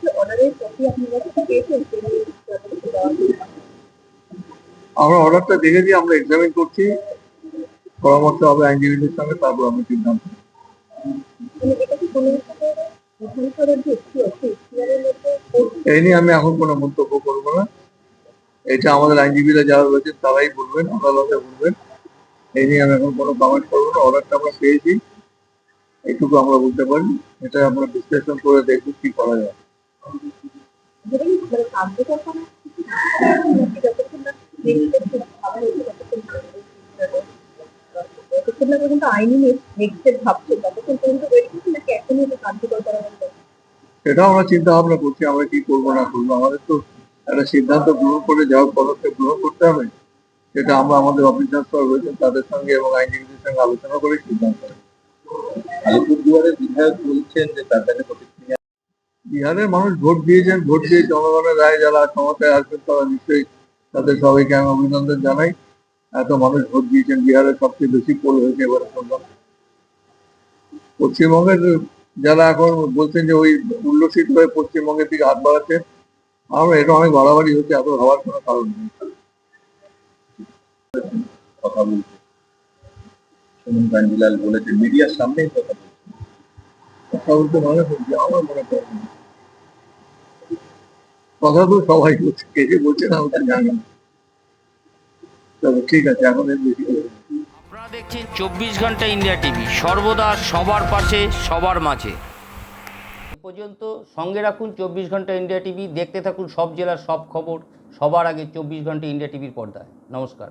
যে অর্ডারের কপি পেয়েছেন হয়েছে। আমরা অর্ডারটা দেখেছি আমরা এক্সামিন করছি পরামর্শ হবে আইনজীবীদের সঙ্গে তারপর আমি সিদ্ধান্ত। মানে? এই নিয়ে আমি এখন কোনো মন্তব্য করব না এটা আমাদের আইনজীবীরা যারা রয়েছেন তারাই বলবেন আদালতে বলবেন এই নিয়ে আমি এখন কোনো কমেন্ট করব না অর্ডারটা আমরা পেয়েছি এইটুকু আমরা বলতে পারি এটা আমরা বিশ্লেষণ করে দেখব কি করা যায়। যতক্ষণ না legislative ভাবা হয়েছে ততক্ষণ যতক্ষণ না পর্যন্ত আইনি নেক্সট স্টেপ ভাবছে ততক্ষণ পর্যন্ত ওয়েট করছে নাকি এখনই এটা কার্যকর করা হবে সেটা আমরা চিন্তা ভাবনা করছি আমরা কি করব না করব। আমাদের তো একটা সিদ্ধান্ত গ্রহণ করে যাওয়ার পদক্ষেপ গ্রহণ করতে হবে। সেটা আমরা আমাদের অফিসার রয়েছেন তাদের সঙ্গে এবং আইনজীবীদের সঙ্গে আলোচনা করে সিদ্ধান্ত। আলিপুরদুয়ারের বিধায়ক বলছেন যে তার কাছে প্রতিক্রিয়া বিহারের মানুষ ভোট দিয়েছেন ভোট দিয়ে জনগণের রায় যারা ক্ষমতায় আসবেন তারা নিশ্চয়ই তাদের সবাইকে আমি অভিনন্দন জানাই। এত মানুষ ভোট দিয়েছেন বিহারের সবচেয়ে বেশি পোল হয়েছে এবারে শুনলাম পশ্চিমবঙ্গের যারা এখন বলছেন যে ওই উল্লসিত হয়ে পশ্চিমবঙ্গের দিকে হাত বাড়াচ্ছে আমরা এটা অনেক বাড়াবাড়ি হচ্ছে এত হওয়ার কোনো কারণ নেই। কথা বলছে সুমন কাঞ্জিলাল বলেছেন, মিডিয়ার সামনেই কথা বলছে মনে আমার মনে হয় না। কথা তো সবাই বলছে, কে যে বলছে না ওটা জানি তবে ঠিক আছে, এখন আপনারা দেখছেন চব্বিশ ঘণ্টা ইন্ডিয়া টিভি, সর্বদা সবার পাশে, সবার মাঝে। পর্যন্ত সঙ্গে রাখুন চব্বিশ ঘণ্টা ইন্ডিয়া টিভি, দেখতে থাকুন সব জেলার সব খবর, সবার আগে চব্বিশ ঘণ্টা ইন্ডিয়া টিভির পর্দায়। নমস্কার।